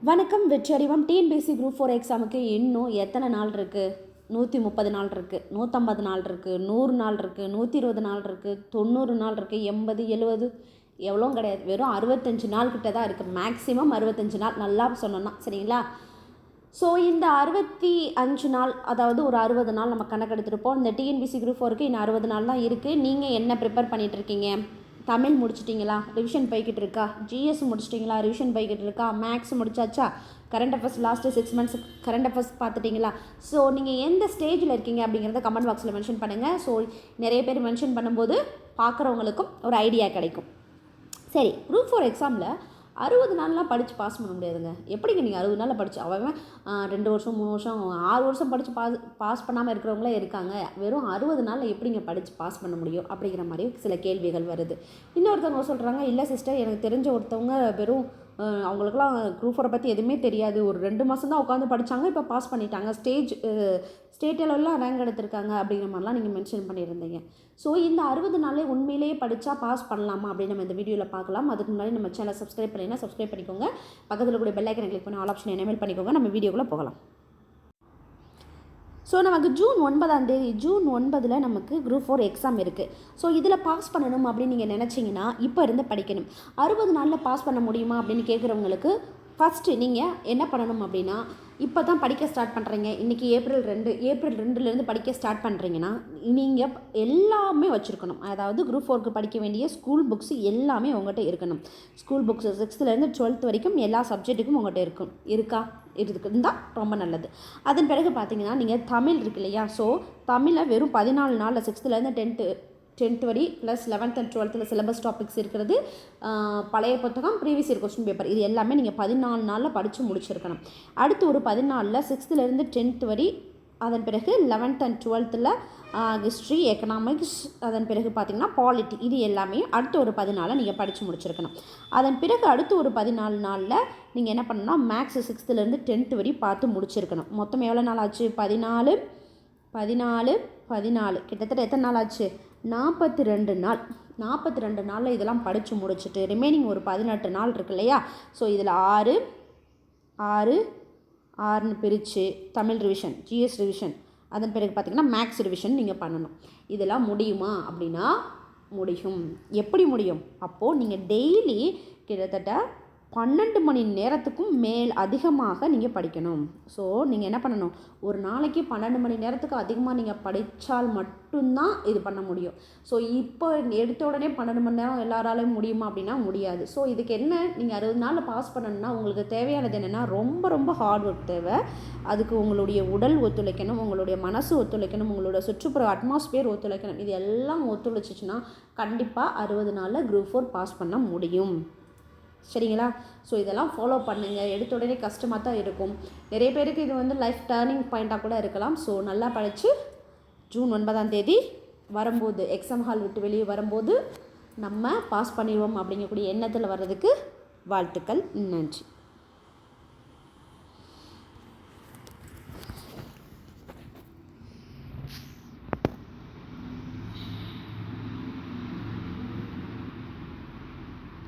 வணக்கம் வெற்றிவம் TNPSC TNPSC group four எக்ஸாமுக்கு இன்னும் எத்தனை நாள் இருக்குது நூற்றி முப்பது நாள் இருக்குது நூற்றம்பது நாள் இருக்குது நூறு நாள் இருக்குது நூற்றி இருபது நாள் இருக்குது தொண்ணூறு நாள் இருக்குது எண்பது எழுபது எவ்வளோ கிடையாது. வெறும் அறுபத்தஞ்சு நாள் கிட்ட தான் இருக்குது மேக்ஸிமம் அறுபத்தஞ்சு நாள் நல்லா சொன்னோன்னா சரிங்களா? ஸோ இந்த அறுபத்தி அஞ்சு நாள் அதாவது ஒரு அறுபது நாள் நம்ம கணக்கெடுத்துருப்போம் இந்த டிஎன்பிசி குரூப் ஃபோருக்கு இன்னும் அறுபது நாள் தான் இருக்குது நீங்கள் என்ன ப்ரிப்பேர் பண்ணிகிட்டு இருக்கீங்க? தமிழ் முடிச்சிட்டிங்களா? ரிவிஷன் போய்கிட்டு இருக்கா? ஜிஎஸ் முடிச்சிட்டிங்களா? ரிவிஷன் போய்கிட்டு இருக்கா? Maths முடிச்சாச்சா? Current affairs last six months current affairs பார்த்துட்டிங்களா? So நீங்கள் எந்த ஸ்டேஜில் இருக்கீங்க அப்படிங்கிறத கமெண்ட் பாக்ஸில் மென்ஷன் பண்ணுங்கள் ஸோ நிறைய பேர் மென்ஷன் பண்ணும்போது பார்க்குறவங்களுக்கும் ஒரு ஐடியா கிடைக்கும். சரி குரூப் ஃபோர் எக்ஸாமில் அறுபது நாள்லாம் படித்து பாஸ் பண்ண முடியாதுங்க. எப்படிங்க நீங்கள் அறுபது நாளில் படித்து அவன் ரெண்டு வருஷம் மூணு வருஷம் ஆறு வருஷம் படித்து பாஸ் பாஸ் பண்ணாமல் இருக்கிறவங்களே இருக்காங்க. வெறும் அறுபது நாளில் எப்படிங்க படித்து பாஸ் பண்ண முடியும்? அப்படிங்கிற மாதிரி சில கேள்விகள் வருது. இன்னொருத்தவங்க சொல்கிறாங்க இல்லை சிஸ்டர் எனக்கு தெரிஞ்ச ஒருத்தவங்க வெறும் அவங்களுக்குலாம் குரூப் ஃபோரை பற்றி எதுவுமே தெரியாது. ஒரு ரெண்டு மாதம் தான் உட்காந்து படித்தாங்க இப்போ பாஸ் பண்ணிட்டாங்க. ஸ்டேஜ் ஸ்டேட் லெவலில் ரேங்க் எடுத்திருக்காங்க அப்படிங்கிற மாதிரிலாம் நீங்கள் மென்ஷன் பண்ணியிருந்தீங்க. ஸோ இந்த அறுபது நாளே உண்மையிலேயே படித்தா பாஸ் பண்ணலாமா அப்படின்னு நம்ம இந்த வீடியோவில் பார்க்கலாம். அதுக்கு முன்னாடி நம்ம சேனல் சப்ஸ்கிரைப் பண்ணிங்கன்னா சப்ஸ்கிரைப் பண்ணிக்கோங்க. பக்கத்தில் கூட பெல் ஐக்கனை கிளிக் பண்ணி ஆல் ஆப்ஷன் எனேபிள் பண்ணிக்கோங்க. நம்ம வீடியோக்குள்ளே போகலாம். ஸோ நமக்கு ஜூன் ஒன்பதாம் தேதி ஜூன் ஒன்பதில் நமக்கு குரூப் ஃபோர் எக்ஸாம் இருக்குது ஸோ இதில் பாஸ் பண்ணணும் அப்படின்னு நீங்கள் நினச்சிங்கன்னா இப்போ இருந்து படிக்கணும். அறுபது நாளில் பாஸ் பண்ண முடியுமா அப்படின்னு கேட்குறவங்களுக்கு ஃபஸ்ட்டு நீங்கள் என்ன பண்ணணும் அப்படின்னா இப்போ தான் படிக்க ஸ்டார்ட் பண்ணுறீங்க இன்றைக்கி ஏப்ரல் ரெண்டு ஏப்ரல் ரெண்டுலேருந்து படிக்க ஸ்டார்ட் பண்ணுறீங்கன்னா நீங்கள் எல்லாமே வச்சுருக்கணும். அதாவது குரூப் ஃபோருக்கு படிக்க வேண்டிய ஸ்கூல் புக்ஸ் எல்லாமே உங்கள்கிட்ட இருக்கணும். ஸ்கூல் புக்ஸ் சிக்ஸ்த்துலேருந்து டுவெல்த் வரைக்கும் எல்லா சப்ஜெக்ட்டுக்கும் உங்கள்கிட்ட இருக்கும். இருக்கா? இருந்தால் ரொம்ப நல்லது. அதன் பிறகு பார்த்தீங்கன்னா நீங்கள் தமிழ் இருக்கு இல்லையா? ஸோ தமிழை வெறும் பதினாலு நாளில் சிக்ஸ்த்துலேருந்து டென்த்து டென்த் வரி ப்ளஸ் லெவன்த் அண்ட் டுவெல்த்தில் சிலபஸ் டாபிக்ஸ் இருக்கிறது. பழைய புத்தகம் ப்ரீவியஸ் இயர் கொஸ்டின் பேப்பர் இது எல்லாமே நீங்கள் பதினாலு நாளில் படித்து முடிச்சிருக்கணும். அடுத்து ஒரு பதினாலில் சிக்ஸ்த்துலேருந்து டென்த் வரி அதன் பிறகு லெவன்த் அண்ட் டுவெல்த்தில் ஹிஸ்ட்ரி எக்கனாமிக்ஸ் அதன் பிறகு பார்த்திங்கன்னா பாலிட்டி இது எல்லாமே அடுத்த ஒரு பதினாலில் நீங்கள் படித்து முடிச்சிருக்கணும். அதன் பிறகு அடுத்து ஒரு பதினாலு நாளில் நீங்கள் என்ன பண்ணணும்னா மேக்ஸ் சிக்ஸ்த்துலேருந்து டென்த் வரி பார்த்து முடிச்சிருக்கணும். மொத்தம் எவ்வளோ நாள் ஆச்சு? பதினாலு பதினாலு பதினாலு. கிட்டத்தட்ட எத்தனை நாள் ஆச்சு? நாற்பத்தி ரெண்டு நாள். நாற்பத்தி ரெண்டு நாளில் இதெல்லாம் படித்து முடிச்சுட்டு ரிமைனிங் ஒரு பதினெட்டு நாள் இருக்கு இல்லையா? ஸோ இதில் ஆறு ஆறு ஆறுன்னு பிரித்து தமிழ் ரிவிஷன் ஜிஎஸ் ரிவிஷன் அதன் பிறகு பார்த்திங்கன்னா மேக்ஸ் ரிவிஷன் நீங்கள் பண்ணணும். இதெல்லாம் முடியுமா அப்படின்னா முடியும். எப்படி முடியும்? அப்போது நீங்கள் டெய்லி கிட்டத்தட்ட பன்னெண்டு மணி நேரத்துக்கும் மேல் அதிகமாக நீங்கள் படிக்கணும். ஸோ நீங்கள் என்ன பண்ணணும்? ஒரு நாளைக்கு பன்னெண்டு மணி நேரத்துக்கு அதிகமாக நீங்கள் படித்தால் மட்டும்தான் இது பண்ண முடியும். ஸோ இப்போ எடுத்த உடனே பன்னெண்டு மணி நேரம் எல்லாராலையும் முடியுமா அப்படின்னா முடியாது. ஸோ இதுக்கு என்ன நீங்கள் அறுபது நாளில் பாஸ் பண்ணணும்னா உங்களுக்கு தேவையானது என்னென்னா ரொம்ப ரொம்ப ஹார்ட் ஒர்க் தேவை. அதுக்கு உங்களுடைய உடல் ஒத்துழைக்கணும் உங்களுடைய மனசு ஒத்துழைக்கணும் உங்களோட சுற்றுப்புற அட்மாஸ்பியர் ஒத்துழைக்கணும். இது எல்லாம் ஒத்துழைச்சிச்சுன்னா கண்டிப்பாக அறுபது நாளில் குரூப் ஃபோர் பாஸ் பண்ண முடியும். சரிங்களா? ஸோ இதெல்லாம் ஃபாலோ பண்ணுங்கள் எடுத்த உடனே கஷ்டமாக தான் இருக்கும். நிறைய பேருக்கு இது வந்து லைஃப் டேர்னிங் பாயிண்ட்டாக கூட இருக்கலாம். ஸோ நல்லா படித்து ஜூன் ஒன்பதாம் தேதி வரும்போது எக்ஸாம் ஹால் விட்டு வெளியே வரும்போது நம்ம பாஸ் பண்ணிடுவோம் அப்படிங்கக்கூடிய எண்ணத்தில் வர்றதுக்கு வாழ்த்துக்கள். நன்றி.